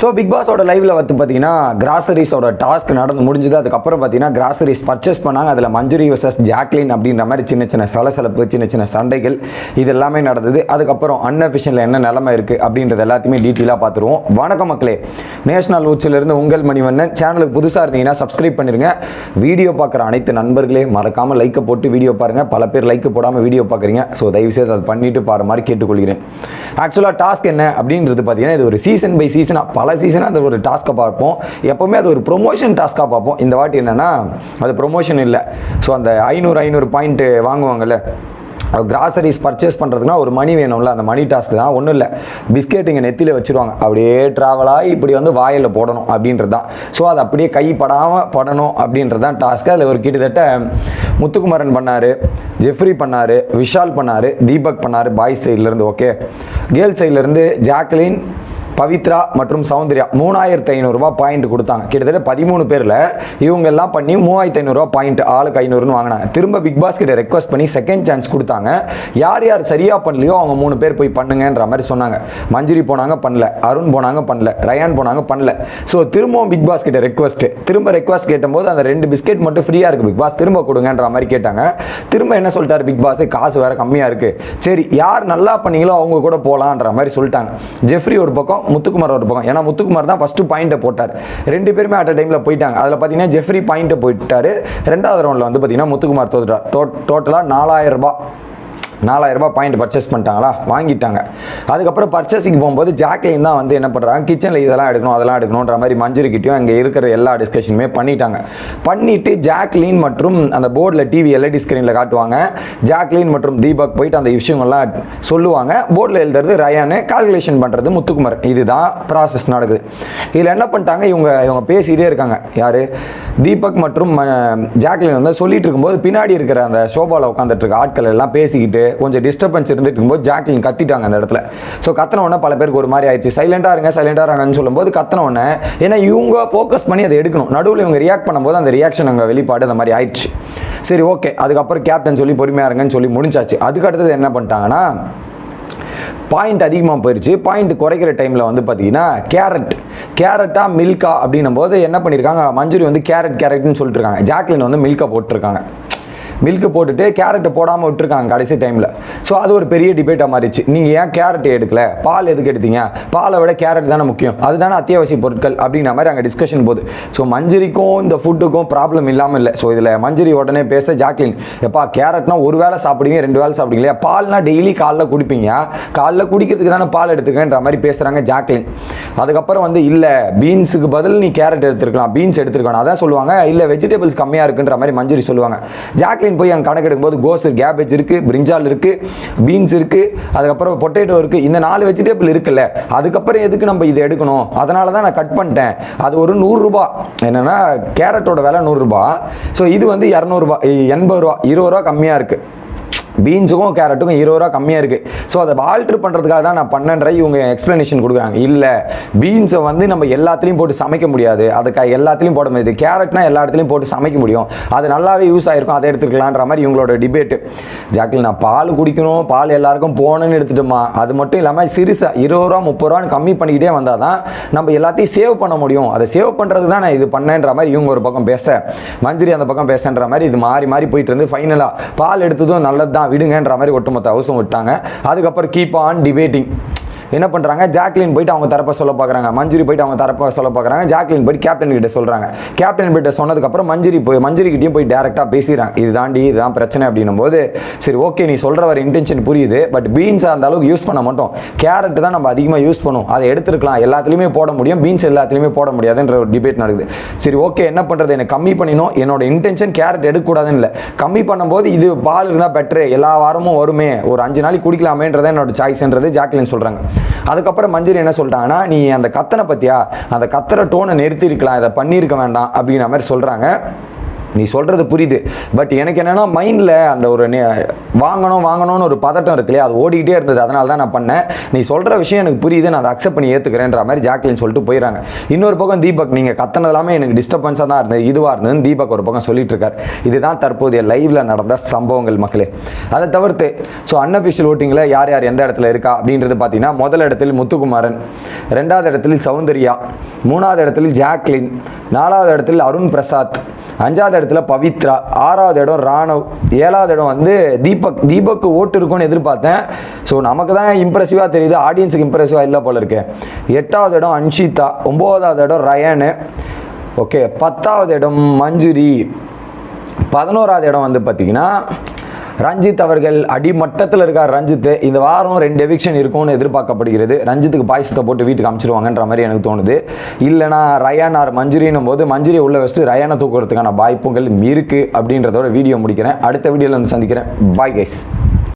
So big பாஸோட லைவ்ல வந்து பார்த்தீங்கன்னா கிராசரிஸோட டாஸ்க் நடந்து முடிஞ்சது. அதுக்கப்புறம் பார்த்தீங்கன்னா கிராசரிஸ் பர்ச்சேஸ் பண்ணாங்க. அதில் மஞ்சுரி வர்சஸ் ஜாக்லின் அப்படின்ற மாதிரி சின்ன சின்ன சலசலப்பு சின்ன சின்ன சண்டைகள் இது எல்லாமே நடந்தது. அதுக்கப்புறம் அன்அஃபிஷியலில் என்ன நிலமை இருக்குது அப்படின்றது எல்லாத்தையுமே டீட்டெயிலாக பார்த்துருவோம் வணக்கம் மக்களே. நேஷனல் ஊச்சிலிருந்து உங்கள் மணிவண்ணன். சேனலுக்கு புதுசாக இருந்தீங்கன்னா சப்ஸ்கிரைப் பண்ணிடுங்க வீடியோ பார்க்குற அனைத்து நண்பர்களே மறக்காமல் லைக்கை போட்டு வீடியோ பாருங்கள் பல பேர் லைக் போடாமல் வீடியோ பார்க்குறீங்க. ஸோ தயவுசெய்து அதை பண்ணிட்டு பாரு மாதிரி கேட்டுக்கொள்கிறேன் ஆக்சுவலாக டாஸ்க் என்ன அப்படின்றது பார்த்தீங்கன்னா இது ஒரு சீசன் பை சீசனாக பல சீசனாக அந்த ஒரு டாஸ்க்கை பார்ப்போம். எப்போவுமே அது ஒரு ப்ரொமோஷன் டாஸ்க்காக பார்ப்போம். இந்த வாட்டி என்னென்னா அது ப்ரொமோஷன் இல்லை. ஸோ அந்த ஐநூறு ஐநூறு பாயிண்ட்டு வாங்குவாங்கல்ல கிராசரிஸ் பர்ச்சேஸ் பண்ணுறதுக்குனா ஒரு மணி வேணும்ல. அந்த மணி டாஸ்க் தான். ஒன்றும் இல்லை. பிஸ்கெட் இங்கே நெத்தியில் வச்சுருவாங்க. அப்படியே ட்ராவலாகி இப்படி வந்து வாயில் போடணும் அப்படின்றது தான். ஸோ அது அப்படியே கைப்படாமல் படணும் அப்படின்றது தான் டாஸ்க்கு அதில் ஒரு கிட்டத்தட்ட முத்துக்குமரன் பண்ணார் ஜெஃப்ரி பண்ணார் விஷால் பண்ணார் தீபக் பண்ணார் பாய்ஸ் சைட்லேருந்து ஓகே கேர்ள்ஸ் சைட்லேருந்து ஜாக்லின் பவித்ரா மற்றும் சௌந்தர்யா மூணாயிரத்து ஐநூறுரூவா பாயிண்ட் கொடுத்தாங்க. கிட்டத்தட்ட பதிமூணு பேரில் இவங்க எல்லாம் பண்ணி மூவாயிரத்து ஐநூறுரூவா பாயிண்ட் ஆளுக்கு ஐநூறுன்னு வாங்கினாங்க. திரும்ப பிக் பாஸ் கிட்ட ரெக்வஸ்ட் பண்ணி செகண்ட் சான்ஸ் கொடுத்தாங்க. யார் யார் சரியாக பண்ணலையோ அவங்க மூணு பேர் போய் பண்ணுங்கன்ற மாதிரி சொன்னாங்க. மஞ்சுரி போனாங்க பண்ணல. அருண் போனாங்க பண்ணல. ரயான் போனாங்க பண்ணல. ஸோ திரும்பவும் பிக் பாஸ் கிட்ட ரெக்வஸ்ட் திரும்ப ரெக்வஸ்ட் கேட்டபோது அந்த ரெண்டு பிஸ்கெட் மட்டும் ஃப்ரீயாக இருக்குது பிக் பாஸ் திரும்ப கொடுங்கன்ற மாதிரி கேட்டாங்க. திரும்ப என்ன சொல்லிட்டாரு பிக் பாஸ் காசு வேற கம்மியாக இருக்குது சரி யார் நல்லா பண்ணீங்களோ அவங்க கூட போகலான்ற மாதிரி சொல்லிட்டாங்க. ஜெஃப்ரி ஒரு பக்கம் முத்துக்குமார் ஒரு பக்கம். ஏன்னா முத்துக்குமார் தான் ஃபஸ்ட்டு பாயிண்ட்டை போட்டார். ரெண்டு பேருமே அட் டைமில் போயிட்டாங்க. அதில் பார்த்தீங்கன்னா ஜெஃப்ரி பாயிண்ட்டை போயிட்டார். ரெண்டாவது ரவுண்டில் வந்து பார்த்தீங்கன்னா முத்துக்குமார் தோத்துட்டார். டோ டோட்டலாக நாலாயிரம் ரூபாய். நாலாயிரம் பாயிண்ட் பர்ச்சேஸ் பண்ணிட்டாங்களா? வாங்கிட்டாங்க. அதுக்கப்புறம் பர்ச்சேசிங் போகும்போது ஜாக்லின் தான் வந்து என்ன பண்ணுறாங்க கிச்சனில் இதெல்லாம் எடுக்கணும் அதெல்லாம் எடுக்கணுன்ற மாதிரி மஞ்சுரிக்கிட்டையும் அங்கே இருக்கிற எல்லா டிஸ்கஷனுமே பண்ணிட்டாங்க. பண்ணிட்டு ஜாக்லின் மற்றும் அந்த போர்டில் டிவி எல்இடி ஸ்க்ரீனில் காட்டுவாங்க. ஜாக்லின் மற்றும் தீபக் போயிட்டு அந்த விஷயங்கள்லாம் சொல்லுவாங்க. போர்டில் எழுதுறது ரயானு கால்குலேஷன் பண்ணுறது முத்துக்குமார். இதுதான் ப்ராசஸ் நடக்குது. இதில் என்ன பண்ணிட்டாங்க? இவங்க இவங்க பேசிகிட்டே இருக்காங்க. யார்? தீபக் மற்றும் ஜாக்லின் வந்து சொல்லிட்டு இருக்கும்போது பின்னாடி இருக்கிற அந்த சோபாவில் உட்காந்துட்டு இருக்க ஆட்கள் எல்லாம் பேசிக்கிட்டு கொஞ்சம் டிஸ்டர்பன்ஸ் இருந்துட்டு இருக்கும்போது ஜாக்லின் கத்திட்டாங்க அந்த இடத்துல. ஸோ கத்தன உடனே பல பேருக்கு ஒரு மாதிரி ஆயிடுச்சு. சைலண்டாக இருங்க சைலண்டாக இருங்கன்னு சொல்லும்போது கத்தன உடனே ஏன்னா இவங்க ஃபோக்கஸ் பண்ணி அதை எடுக்கணும். நடுவில் இவங்க ரியாக்ட் பண்ணும்போது அந்த ரியாக்ஷன் அங்கே வெளிப்பாடு அந்த மாதிரி ஆயிடுச்சு. சரி ஓகே அதுக்கப்புறம் கேப்டன் சொல்லி பொறுமையாக இருங்கன்னு சொல்லி முடிஞ்சாச்சு. அதுக்கு அடுத்தது என்ன பண்ணிட்டாங்கன்னா பாயிண்ட் அதிகமாக போயிடுச்சு பாயிண்ட் குறைக்கிற டைமில் வந்து பார்த்தீங்கன்னா கேரட் கேரட்டா மில்கா அப்படின்னும் போது என்ன பண்ணியிருக்காங்க மஞ்சுரி வந்து கேரட் கேரட்னு சொல்லிட்டு இருக்காங்க. ஜாக்லின் வந்து மில்கா போட்டிருக்காங்க. மில்க்கு போட்டுட்டு கேரட்டை போடாமல் விட்டுருக்காங்க கடைசி டைமில் ஸோ அது ஒரு பெரிய டிபேட்டாக மாறிடுச்சு. நீங்கள் ஏன் கேரட் எடுக்கல? பால் எதுக்கு எடுத்தீங்க? பாலை விட கேரட் தானே முக்கியம். அதுதானே அத்தியாவசிய பொருட்கள் அப்படிங்கிற மாதிரி அங்கே டிஸ்கஷன் போகுது. ஸோ மஞ்சரிக்கும் இந்த ஃபுட்டுக்கும் ப்ராப்ளம் இல்லாமல் இல்லை. ஸோ இதில் மஞ்சரி உடனே பேச ஜாக்லின் எப்பா கேரட்னா ஒரு வேளை சாப்பிடுவீங்க ரெண்டு வேளை சாப்பிடுவீங்க பால்னா டெய்லி காலைல குடிப்பீங்க? காலைல குடிக்கிறதுக்கு தானே பால் எடுத்துக்கன்ற மாதிரி பேசுகிறாங்க ஜாக்லின். அதுக்கப்புறம் வந்து இல்லை பீன்ஸுக்கு பதில் நீ கேரட் எடுத்துருக்கலாம். பீன்ஸ் எடுத்துருக்கணும் அதான் சொல்லுவாங்க இல்லை வெஜிடபிள்ஸ் கம்மியாக இருக்குன்ற மாதிரி மஞ்சரி சொல்லுவாங்க. ஜாக்லின் போய் அங்கே கணக்கு எடுக்கும்போது கோஸ் கேபேஜ் இருக்குது பிரிஞ்சால் இருக்குது பீன்ஸ் இருக்குது அதுக்கப்புறம் பொட்டேட்டோ இருக்குது இந்த நாலு வெஜிடபிள் இருக்குல்ல அதுக்கப்புறம் எதுக்கு நம்ம இதை எடுக்கணும்? அதனால தான் நான் கட் பண்ணிட்டேன். அது ஒரு நூறுரூபா என்னென்னா கேரட்டோட விலை நூறுரூபா ஸோ இது வந்து இரநூறுபா எண்பது ரூபா இருபது ரூபா கம்மியாக இருக்குது பீன்ஸுக்கும் கேரட்டுக்கும் இருபது ரூபா கம்மியாக இருக்குது ஸோ அதை ஆல்ட்ரு பண்ணுறதுக்காக தான் நான் பண்ணன்ற இவங்க எக்ஸ்ப்ளனேஷன் கொடுக்குறாங்க. இல்லை பீன்ஸை வந்து நம்ம எல்லாத்துலேயும் போட்டு சமைக்க முடியாது. அதுக்காக எல்லாத்துலேயும் போட முடியாது. கேரட்னா எல்லா இடத்துலையும் போட்டு சமைக்க முடியும். அது நல்லாவே யூஸ் ஆகிருக்கும் அதை எடுத்துக்கலான்ற மாதிரி இவங்களோட டிபேட்டு ஜாக்கில் நான் பால் குடிக்கணும். பால் எல்லாருக்கும் போகணும்னு எடுத்துட்டோமா? அது மட்டும் இல்லாமல் சிறுசாக இருபது ரூபா முப்பது ரூபான்னு கம்மி பண்ணிக்கிட்டே வந்தால் தான் நம்ம எல்லாத்தையும் சேவ் பண்ண முடியும். அதை சேவ் பண்ணுறது தான் நான் இது பண்ணேன்ற மாதிரி இவங்க ஒரு பக்கம் பேச மஞ்சரி அந்த பக்கம் பேசன்ற மாதிரி இது மாறி மாறி போயிட்டு இருந்து ஃபைனலாக பால் எடுத்ததும் நல்லது தான் விடுங்கன்ற மாதிரி ஒட்டுமொத்த ஹவுஸும் விட்டாங்க. அதுக்கப்புறம் கீப் ஆன் டிபேட்டிங் என்ன பண்ணுறாங்க ஜாக்லின் போயிட்டு அவங்க தரப்ப சொல்ல பார்க்குறாங்க மஞ்சுரி போயிட்டு அவங்க தரப்ப சொல்ல பார்க்குறாங்க ஜாக்லின் போயிட்டு கேப்டன் கிட்ட சொல்கிறாங்க கேப்டன் கிட்ட சொன்னதுக்கப்புறம் மஞ்சுரி போய் மஞ்சுரி கிட்டயும் போய் டேரெக்டாக பேசிடுறாங்க. இது தாண்டி இதுதான் பிரச்சனை அப்படின்னும் போது சரி ஓகே நீ சொல்கிற வர இன்டென்ஷன் புரியுது. பட் பீன்ஸாக அந்த அளவுக்கு யூஸ் பண்ண மாட்டோம். கேரட் தான் நம்ம அதிகமாக யூஸ் பண்ணுவோம். அதை எடுத்துருக்கலாம். எல்லாத்துலேயுமே போட முடியும். பீன்ஸ் எல்லாத்துலேயுமே போட முடியாதுன்ற ஒரு டிபேட் நடக்குது. சரி ஓகே என்ன பண்ணுறது எனக்கு கம்மி பண்ணினோம். என்னோட இன்டென்ஷன் கேரட் எடுக்கக்கூடாதுன்னு இல்லை. கம்மி பண்ணும்போது இது பால் இருந்தால் பெட்ரு எல்லா வாரமும் வருமே. ஒரு அஞ்சு நாளைக்கு குடிக்கலாமேன்றதை என்னோட சாய்ஸ்ன்றது ஜாக்லின் சொல்கிறாங்க அதுக்கப்புறம் மஞ்சரி என்ன சொல்லிட்டாங்கன்னா நீ அந்த கத்தனை பற்றியா அந்த கத்துற டோனை நிறுத்தி இருக்கலாம் இதை பண்ணியிருக்க வேண்டாம் அப்படிங்கிற மாதிரி சொல்கிறாங்க நீ சொல்கிறது புரியுது. பட் எனக்கு என்னென்னா மைண்டில் அந்த ஒரு நே- வாங்கணும் வாங்கணும்னு ஒரு பதட்டம் இருக்கு இல்லையா? அது ஓடிக்கிட்டே இருந்தது. அதனால தான் நான் பண்ணேன். நீ சொல்கிற விஷயம் எனக்கு புரியுது. நான் அதை அக்செப்ட் பண்ணி ஏற்றுக்கிறேன்ற மாதிரி ஜாக்லின் சொல்லிட்டு போயிடறாங்க இன்னொரு பக்கம் தீபக் நீங்கள் கத்தனது எல்லாமே எனக்கு டிஸ்டர்பன்ஸாக தான் இருந்தது. இதுவாக இருந்ததுன்னு தீபக் ஒரு பக்கம் சொல்லிட்டு இருக்கார் இதுதான் தற்போதைய லைவில் நடந்த சம்பவங்கள் மக்களே. அதை தவிர்த்து ஸோ அன்அஃபிஷியல் ஓட்டிங்கில் யார் யார் எந்த இடத்துல இருக்கா அப்படின்றது பார்த்தீங்கன்னா முதல் இடத்தில் முத்துக்குமாரன் ரெண்டாவது இடத்தில் சௌந்தர்யா மூணாவது இடத்தில் ஜாக்லின் நாலாவது இடத்தில் அருண் பிரசாத் அஞ்சாவது இடத்துல பவித்ரா ஆறாவது இடம் ராணவ் ஏழாவது இடம் வந்து தீபக் தீபக் ஓட்டு இருக்கும்னு எதிர்பார்த்தேன். ஸோ நமக்கு தான் இம்ப்ரெசிவாக தெரியுது ஆடியன்ஸுக்கு இம்ப்ரெசிவாக இல்லை போல இருக்கு. எட்டாவது இடம் அன்ஷிதா ஒம்போதாவது இடம் ரயனு. ஓகே பத்தாவது இடம் மஞ்சுரி. பதினோராவது இடம் வந்து பார்த்தீங்கன்னா ரஞ்சித் அவர்கள் அடிமட்டத்தில் இருக்கார் ரஞ்சித் இந்த வாரம் ரெண்டு எவிக்ஷன் இருக்கும்னு எதிர்பார்க்கப்படுகிறது. ரஞ்சித்துக்கு பாயசத்தை போட்டு வீட்டுக்கு அமைச்சிருவாங்கன்ற மாதிரி எனக்கு தோணுது. இல்லைனா ரயான் ஆர் மஞ்சுரின்னும் போது மஞ்சுரி உள்ள வச்சுட்டு ரயானை தூக்குறதுக்கான வாய்ப்புகள் இருக்குது அப்படின்றதோட வீடியோ முடிக்கிறேன். அடுத்த வீடியோவில் வந்து சந்திக்கிறேன். Bye guys